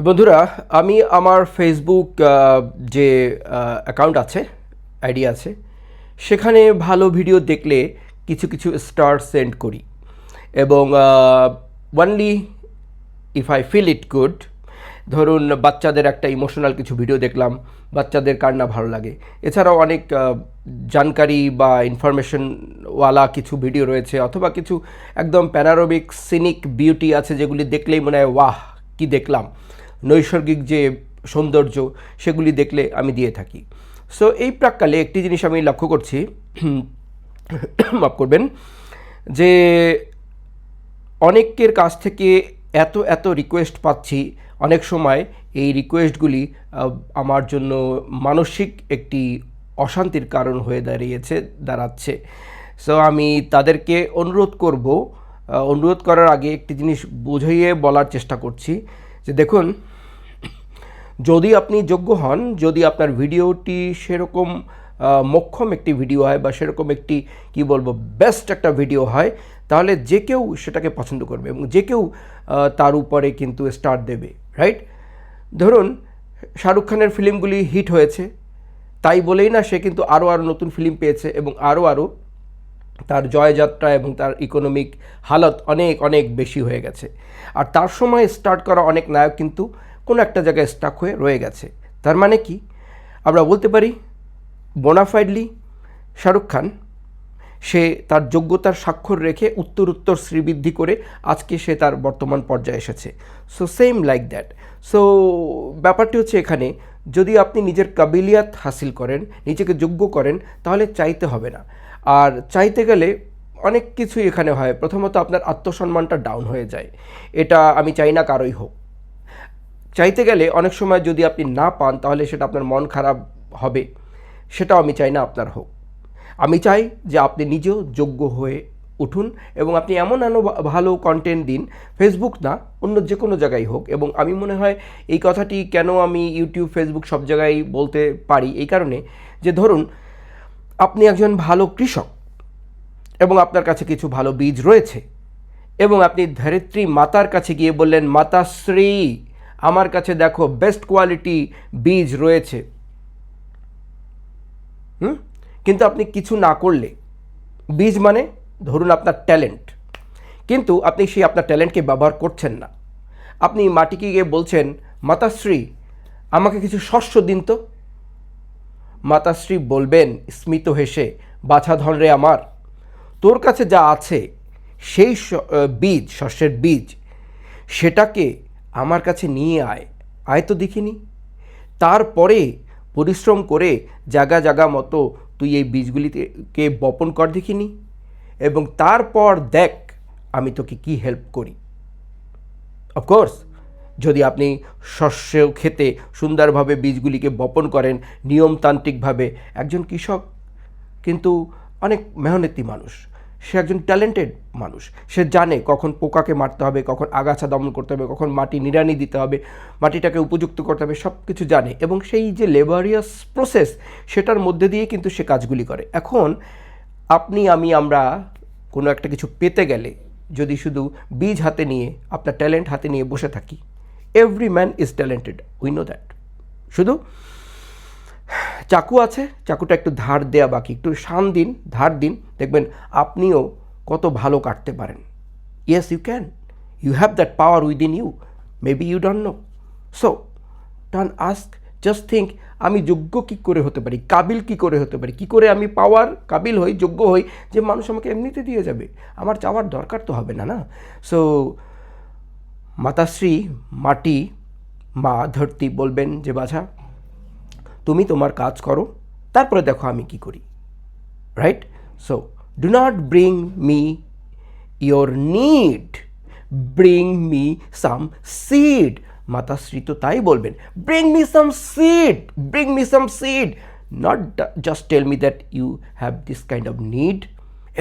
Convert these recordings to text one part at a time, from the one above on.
বন্ধুরা, আমি আমার ফেসবুক যে অ্যাকাউন্ট আছে আইডি আছে, সেখানে ভালো ভিডিও দেখলে কিছু কিছু স্টার সেন্ড করি। এবং only if I feel it good ধরুন বাচ্চাদের একটা ইমোশনাল কিছু ভিডিও দেখলাম, বাচ্চাদের কার না ভালো লাগে। এছাড়াও অনেক জানকারি বা ইনফরমেশনওয়ালা কিছু ভিডিও রয়েছে, অথবা কিছু একদম প্যানারোবিক সিনিক বিউটি আছে, যেগুলি দেখলেই মনে হয়, ওয়াহ, কি দেখলাম? নৈসর্গিক যে সৌন্দর্য, সেগুলি দেখলে আমি দিয়ে থাকি। সো এই প্রাককালে একটি জিনিস আমি লক্ষ্য করছি, মাফ করবেন, যে অনেকের কাছ থেকে এত এত রিকোয়েস্ট পাচ্ছি, অনেক সময় এই রিকোয়েস্টগুলি আমার জন্য মানসিক একটি অশান্তির কারণ হয়ে দাঁড়িয়েছে, দাঁড়াচ্ছে। সো আমি তাদেরকে অনুরোধ করব অনুরোধ করার আগে একটি জিনিস বুঝিয়ে বলার চেষ্টা করছি, যে দেখুন যদি আপনি যোগ্য হন, যদি আপনার ভিডিওটি সেরকম মোক্ষম একটি ভিডিও হয় বা সেরকম একটি, কি বলব বেস্ট একটা ভিডিও হয়, তাহলে যে কেউ সেটাকে পছন্দ করবে এবং যে কেউ তার উপরে কিন্তু স্টার দেবে রাইট ধরুন, শাহরুখ খানের ফিল্মগুলি হিট হয়েছে, তাই বলেই না সে কিন্তু আরও আরও নতুন ফিল্ম পেয়েছে এবং আরও আরও তার জয়যাত্রা এবং তার ইকোনমিক হালত অনেক অনেক বেশি হয়ে গেছে। আর তার সময় স্টার্ট করা অনেক নায়ক কিন্তু কোনো একটা জায়গায় স্টাক হয়ে রয়ে গেছে। তার মানে কি? আমরা বলতে পারি বোনাফাইডলি শাহরুখ খান, সে তার যোগ্যতার স্বাক্ষর রেখে উত্তর উত্তর শ্রীবৃদ্ধি করে আজকে সে তার বর্তমান পর্যায়ে এসেছে। So same like that so ব্যাপারটি হচ্ছে এখানে, যদি আপনি নিজের কাবিলিয়াত হাসিল করেন, নিজেকে যোগ্য করেন, তাহলে চাইতে হবে না। আর চাইতে গেলে অনেক কিছুই এখানে হয়। প্রথমত আপনার আত্মসম্মানটা ডাউন হয়ে যায়। এটা আমি চাই না কারোই হোক। চাইতে গেলে অনেক সময় যদি আপনি না পান, তাহলে সেটা আপনার মন খারাপ হবে। সেটাও আমি চাই না আপনার হোক। আমি চাই যে আপনি নিজেও যোগ্য হয়ে উঠুন এবং আপনি এমন এমন ভালো কন্টেন্ট দিন ফেসবুক না, অন্য যে কোনো জায়গায় হোক। এবং আমি মনে হয় এই কথাটি কেন আমি ইউটিউব ফেসবুক সব জায়গায় বলতে পারি এই কারণে যে ধরুন, আপনি একজন ভালো কৃষক এবং আপনার কাছে কিছু ভালো বীজ রয়েছে এবং আপনি ধরিত্রী মাতার কাছে গিয়ে বললেন, মাতাশ্রী। আমার কাছে দেখো বেস্ট কোয়ালিটি বীজ রয়েছে। হুম? কিন্তু আপনি কিছু না করলে, বীজ মানে ধরুন আপনার ট্যালেন্ট কিন্তু আপনি সেই আপনার ট্যালেন্টকে ব্যবহার করছেন না। আপনি মাটিকে গিয়ে বলছেন, মাতাশ্রী, আমাকে কিছু শস্য দিন তো। মাতাশ্রী বলবেন, স্মিত হেসে বাছাধন রে আমার, তোর কাছে যা আছে, সেই বীজ, শস্যের বীজ, সেটাকে আমার কাছে নিয়ে আয়। আয় তো দেখিনি। তারপরে পরিশ্রম করে জাগা জাগা মতো তুই এই বীজগুলিকে বপন কর দেখিনি এবং তারপর দেখ আমি তোকে কি হেল্প করি। অফকোর্স যদি আপনি শস্য খেতে সুন্দরভাবে বীজগুলিকে বপন করেন নিয়মতান্ত্রিকভাবে, একজন কৃষক কিন্তু অনেক মেহনতি মানুষ। সে একজন ট্যালেন্টেড মানুষ। সে জানে কখন পোকাকে মারতে হবে, কখন আগাছা দমন করতে হবে, কখন মাটি নিড়ানি দিতে হবে, মাটিটাকে উপযুক্ত করতে হবে সব কিছু জানে এবং সেই যে লেবারিয়াস প্রসেস সেটার মধ্যে দিয়ে কিন্তু সে কাজগুলি করে। এখন আপনি, আমি, আমরা কোনো একটা কিছু পেতে গেলে যদি শুধু বীজ হাতে নিয়ে, আপনার ট্যালেন্ট হাতে নিয়ে বসে থাকি every man is talented we know that শুধু চাকু আছে, চাকুটা একটু ধার দেয়া বাকি, একটু শান দিন, ধার দিন। দেখবেন আপনিও কত ভালো কাটতে পারেন। Yes you can you have that power within you maybe you don't know so don't ask just think আমি যোগ্য কী করে হতে পারি? কাবিল কি করে হতে পারি? কি করে আমি পাওয়ার, কাবিল হই, যোগ্য হই, যে মানুষ আমাকে এমনিতে দিয়ে যাবে? আমার চাওয়ার দরকার তো হবে না না? সো মাতাশ্রী, মাটি, মা, ধরতি বলবেন যে বাছা তুমি তোমার কাজ করো, তারপরে দেখো আমি কি করি right so do not bring me your need bring me some seed Matashree তো তাই বলবেন bring me some seed bring me some seed not just tell me that you have this kind of need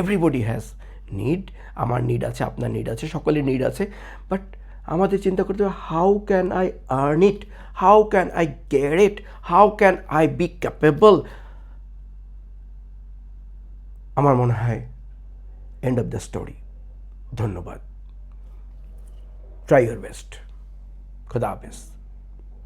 everybody has need আমার need আছে, আপনার need আছে, সকলের need আছে but আমাদের চিন্তা করতে হবে how can I earn it how can I get it how can I be capable আমার মনে হয় এন্ড অফ দ্য স্টোরি ধন্যবাদ। ট্রাই ইউর বেস্ট খুদা হাফেজ।